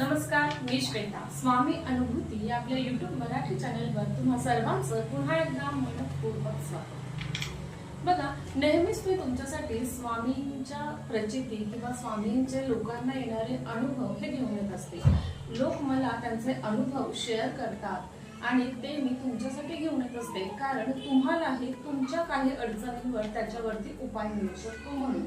नमस्कार मी श्वेता. स्वामी अनुभूती या आपल्या युट्यूब मराठी चॅनलवर तुम्हा सर्वांचं पुन्हा एकदा मनपूर्वक स्वागत. बघा नेहमीच मी तुमच्यासाठी स्वामींच्या प्रचिती किंवा स्वामींचे लोकांना येणारे अनुभव हे घेऊन येत असते. लोक मला त्यांचे अनुभव शेअर करतात आणि ते मी तुमच्यासाठी घेऊन येत असते. कारण तुम्हालाही तुमच्या काही अडचणींवर त्याच्यावरती उपाय मिळू शकतो म्हणून.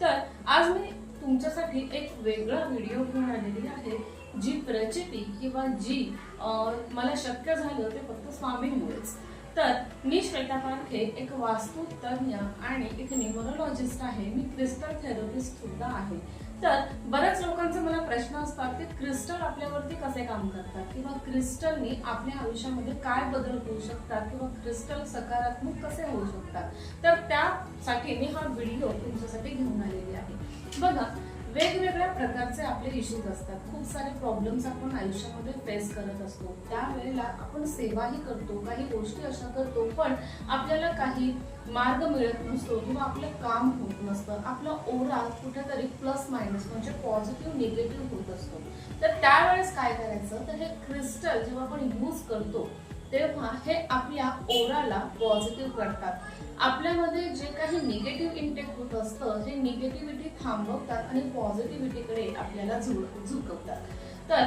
तर आज मी तुमच्यासाठी एक वेगळा व्हिडिओ घेऊन आलेली आहे जी प्रचिती किंवा जी मला शक्य झालं ते फक्त स्वामींमुळेच. तर मी श्वेता पारखे एक वास्तुतज्ञ आणि एक न्युमरोलॉजिस्ट आहे. मी क्रिस्टल थेरपिस्ट सुद्धा आहे. तर बऱ्याच लोकांचे मला प्रश्न असतात की क्रिस्टल आपल्यावरती कसे काम करतात? किंवा क्रिस्टलनी आपल्या आयुष्यामध्ये काय बदल होऊ शकतात? किंवा क्रिस्टल सकारात्मक कसे होऊ शकतात? तर त्यासाठी मी हा व्हिडिओ तुमच्यासाठी घेऊन आलेली आहे. बघा वेगवेगळ्या प्रकारचे आपले इश्यूज असतात. खूप सारे प्रॉब्लेम्स आपण आयुष्यामध्ये फेस करत असतो. त्यावेळेला आपण सेवाही करतो काही गोष्टी अशा करतो पण आपल्याला काही मार्ग मिळत नसतो किंवा आपलं काम होत नसतं. आपला ओरा कुठेतरी प्लस मायनस म्हणजे पॉझिटिव्ह निगेटिव्ह होत असतो. तर त्यावेळेस काय करायचं? तर हे क्रिस्टल जेव्हा आपण यूज करतो तेव्हा हे आपल्या ओराला पॉझिटिव्ह करतात. आपल्यामध्ये जे काही निगेटिव्ह इंटेक होत असतं हे निगेटिव्हिटी थांबवतात आणि पॉझिटिव्हिटीकडे आपल्याला झुक झुकवतात. तर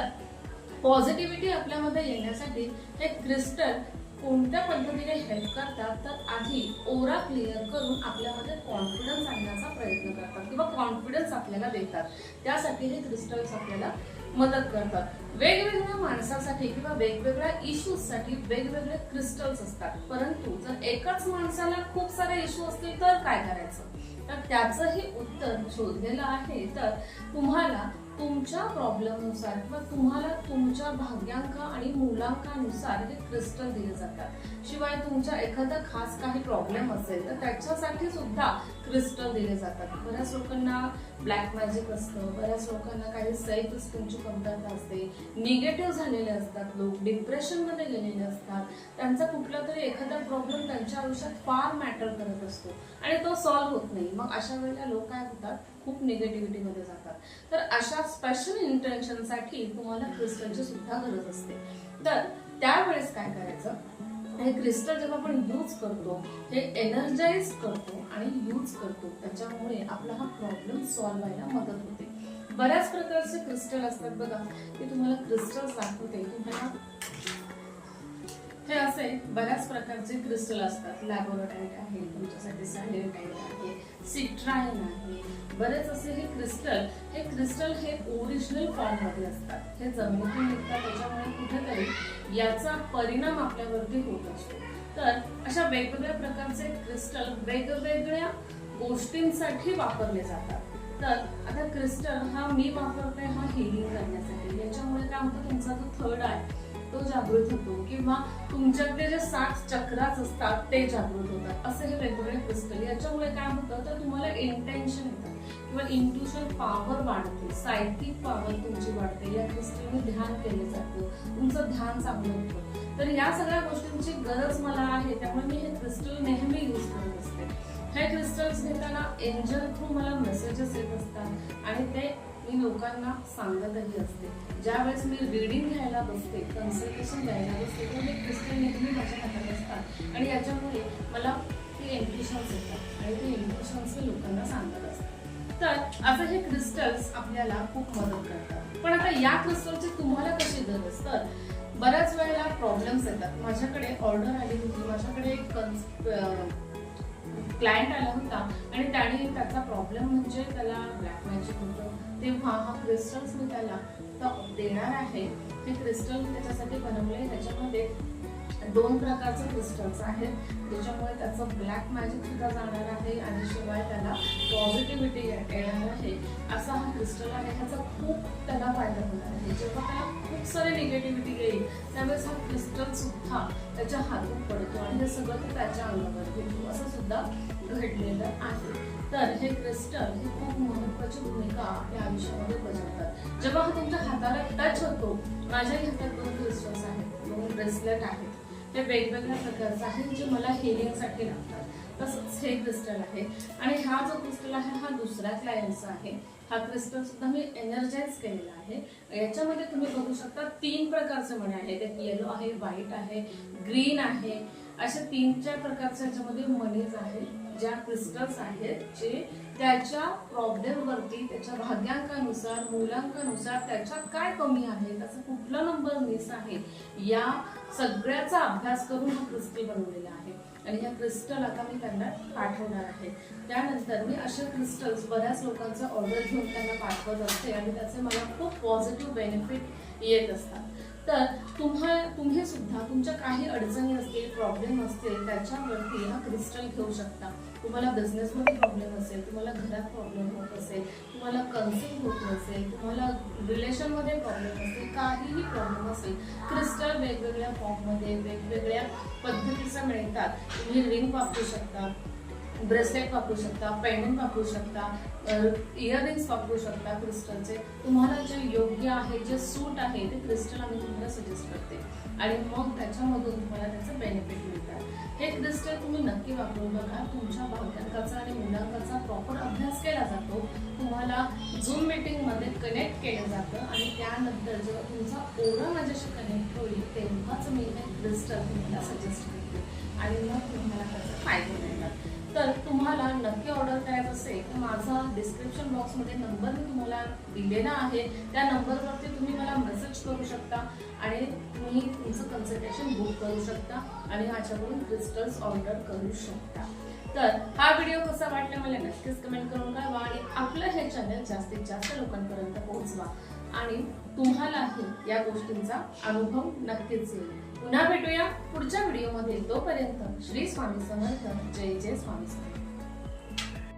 पॉझिटिव्हिटी आपल्यामध्ये येण्यासाठी हे क्रिस्टल कोणत्या पद्धतीने हेल्प करतात तर आधी ओरा क्लिअर करून आपल्यामध्ये कॉन्फिडन्स आणण्याचा प्रयत्न करतात किंवा कॉन्फिडन्स आपल्याला देतात. त्यासाठी हे क्रिस्टल्स आपल्याला मदत करतात. वेगवेगळ्या माणसासाठी किंवा वेगवेगळ्या इश्यूजसाठी वेगवेगळे क्रिस्टल्स असतात. परंतु जर एकाच माणसाला खूप सारे इश्यू असतील तर काय करायचं? तर त्याचंही उत्तर शोधलेलं आहे. तर तुम्हाला तुमच्या प्रॉब्लेमनुसार किंवा तुम्हाला तुमच्या भाग्यांक आणि मुलांकानुसार हे क्रिस्टल दिले जातात. शिवाय तुमच्या एखादा खास काही प्रॉब्लेम असेल तर त्याच्यासाठी सुद्धा क्रिस्टल दिले जातात. बऱ्याच लोकांना ब्लॅक मॅजिक असतं बऱ्याच लोकांना काही सेल्फ पुस्तकांची कमतरता असते निगेटिव्ह झालेले असतात लोक डिप्रेशनमध्ये गेलेले असतात. त्यांचा कुठला तरी एखादा प्रॉब्लेम त्यांच्या आयुष्यात फार मॅटर करत असतो आणि तो सॉल्व्ह होत नाही. मग अशा वेळेला लोक काय होतात? खूप निगेटिव्हिटीमध्ये जातात. तर अशा स्पेशल इंटेन्शनसाठी तुम्हाला क्रिस्टलची सुद्धा गरज असते. तर त्यावेळेस काय करायचं? हे क्रिस्टल जेव्हा आपण यूज करतो हे एनर्जाइज करतो आणि यूज करतो. त्याच्यामुळे आपला हा प्रॉब्लेम सॉल्व्ह व्हायला मदत होते. बऱ्याच प्रकारचे क्रिस्टल असतात बघा. ते तुम्हाला क्रिस्टल्स दाखवते तुम्हाला बऱ्याच प्रकारचे क्रिस्टल असतात. लॅबोरेटाईट आहे तुमच्यासाठी सॅलेटाईट आहे सिट्राईन आहे. बरेच असे हे क्रिस्टल हे क्रिस्टल हे ओरिजिनल फॉर्ममध्ये असतात. हे जमिनीतून निघतात त्याच्यामुळे कुठेतरी याचा परिणाम आपल्यावरती होत असतो. तर अशा वेगवेगळ्या प्रकारचे क्रिस्टल वेगवेगळ्या गोष्टींसाठी वापरले जातात. तर आता क्रिस्टल हा मी वापरते हा हिलिंग करण्यासाठी. याच्यामुळे काय होतं तुमचा जो थर्ड आहे तो जागृत होतो किंवा तुमच्याकडे जे सात चक्राच असतात ते जागृत होतात. असे हे वेगवेगळे क्रिस्टल याच्यामुळे काय होतं? तर तुम्हाला इंटेन्शन येतं किंवा इंट्युशन पॉवर वाढते. सायकिक पॉवर तुमची वाढते. या क्रिस्टलने ध्यान केलं जातं. तुमचं ध्यान चांगलं होतं. तर या सगळ्या गोष्टींची गरज मला आहे. त्यामुळे मी हे क्रिस्टल नेहमी यूज करत असते. हे क्रिस्टल्स घेताना एंजल थ्रू मला मेसेजेस येत असतात. आणि ते मी लोकांना सांगतही असते. ज्यावेळेस मी रिडिंग घ्यायला बसते कन्सल्टेशन द्यायला बसते तर ते क्रिस्टल नेहमी माझ्या हातात असतात. आणि याच्यामुळे मला ते इम्प्रेशन्स येतात आणि ते इम्प्रेशन्स मी लोकांना सांगत असतात तर असं हे क्रिस्टल्स आपल्याला खूप मदत करतात. पण आता या क्रिस्टलची तुम्हाला कशी गरज? तर बऱ्याच वेळेला प्रॉब्लेम्स येतात. माझ्याकडे ऑर्डर आली होती. माझ्याकडे एक क्लायंट आला होता आणि त्याने त्याचा प्रॉब्लेम म्हणजे त्याला ब्लॅक मॅजिक होतं. तेव्हा हा क्रिस्टल्स मी त्याला देणार आहे. हे क्रिस्टल त्याच्यासाठी बनवले त्याच्यामध्ये दोन प्रकारचे क्रिस्टल्स आहेत. त्याच्यामुळे त्याचं ब्लॅक मॅजिक सुद्धा जाणार आहे आणि शिवाय त्याला पॉझिटिव्हिटी येणार आहे. असा हा क्रिस्टल आहे. ह्याचा खूप त्याला फायदा होणार आहे. जेव्हा त्याला खूप सारे निगेटिव्हिटी येईल त्यावेळेस हा क्रिस्टल सुद्धा त्याच्या हातून पडतो आणि हे सगळं ते त्याच्या अंगावर घेतो असं सुद्धा घडलेलं आहे. तर हे क्रिस्टल ही खूप महत्वाची भूमिका आपल्या आयुष्यामध्ये बजावतात. जेव्हा हा तुमच्या हाताला टच होतो माझ्याही हातात दोन क्रिस्टल्स आहेत दोन ब्रेसलेट आहेत. हे वेगवेगळ्या प्रकारचे आहेत जे मला हेलिंगसाठी लागतात. तसंच हे क्रिस्टल आहे. आणि हा जो क्रिस्टल आहे हा दुसऱ्या क्लायंटचा आहे. हा क्रिस्टल सुद्धा मी एनर्जाइज केलेला आहे. याच्यामध्ये तुम्ही बघू शकता तीन प्रकारचे मणी आहेत एक येलो आहे व्हाईट आहे ग्रीन आहे. अशा तीन चार प्रकारच्या याच्यामध्ये मनीज आहेत ज्या क्रिस्टल्स आहेत जे त्याच्या प्रॉब्लेम वरती त्याच्या भाग्यांकानुसार मूलांकानुसार त्याच्यात काय कमी आहे? त्याचा कुठला नंबर मिस आहे? या सगळ्याचा अभ्यास करून हा क्रिस्टल बनवलेला आहे. आणि ह्या क्रिस्टल आता मी त्यांना पाठवणार आहे. त्यानंतर मी असे क्रिस्टल्स बऱ्याच लोकांचा ऑर्डर घेऊन त्यांना पाठवत असते आणि त्याचे मला खूप पॉझिटिव्ह बेनिफिट येत असतात. तर तुम्हा तुम्ही सुद्धा तुमच्या काही अडचणी असतील प्रॉब्लेम असतील त्याच्यावरती हा क्रिस्टल घेऊ शकता. तुम्हाला बिझनेसमध्ये प्रॉब्लेम असेल तुम्हाला घरात प्रॉब्लेम होत असेल तुम्हाला कन्सिंग होत नसेल तुम्हाला रिलेशनमध्ये प्रॉब्लेम असेल काहीही प्रॉब्लेम असेल क्रिस्टल वेगवेगळ्या फॉर्ममध्ये वेगवेगळ्या पद्धतीचं मिळतात. तुम्ही रिंग वापरू शकता. ब्रेसलेट वापरू शकता पेंडंट वापरू शकता इयरिंग्स वापरू शकता क्रिस्टलचे. तुम्हाला जे योग्य आहे जे सूट आहे ते क्रिस्टल आम्ही तुम्हाला सजेस्ट करते. आणि मग त्याच्यामधून तुम्हाला त्याचं बेनिफिट मिळतात हे क्रिस्टल तुम्ही नक्की वापरून बघा. तुमच्या भावनांकाचा आणि मुलांकाचा प्रॉपर अभ्यास केला जातो. तुम्हाला झूम मीटिंगमध्ये कनेक्ट केलं जातं. आणि त्यानंतर जेव्हा तुमचा ओरा माझ्याशी कनेक्ट होईल तेव्हाच मी हे क्रिस्टल तुम्हाला सजेस्ट करते. आणि मग तुम्हाला त्याचा फायदा मिळणार. तर तुम्हाला नक्की ऑर्डर करायचं असेल तर माझा डिस्क्रिप्शन बॉक्समध्ये नंबर मी तुम्हाला दिलेला आहे. त्या नंबरवरती तुम्ही मला मेसेज करू शकता आणि तुम्ही तुमचं कन्सल्टेशन बुक करू शकता आणि माझ्याकडून क्रिस्टल्स ऑर्डर करू शकता. तर हा व्हिडिओ कसा वाटला मला नक्कीच कमेंट करून कळवा आणि आपलं हे चॅनल जास्तीत जास्त लोकांपर्यंत पोहोचवा. आणि तुम्हालाही या गोष्टींचा अनुभव नक्कीच येईल. पुन्हा भेटूया पुढच्या व्हिडिओमध्ये. तोपर्यंत श्री स्वामी समर्थ. जय जय स्वामी समर्थ.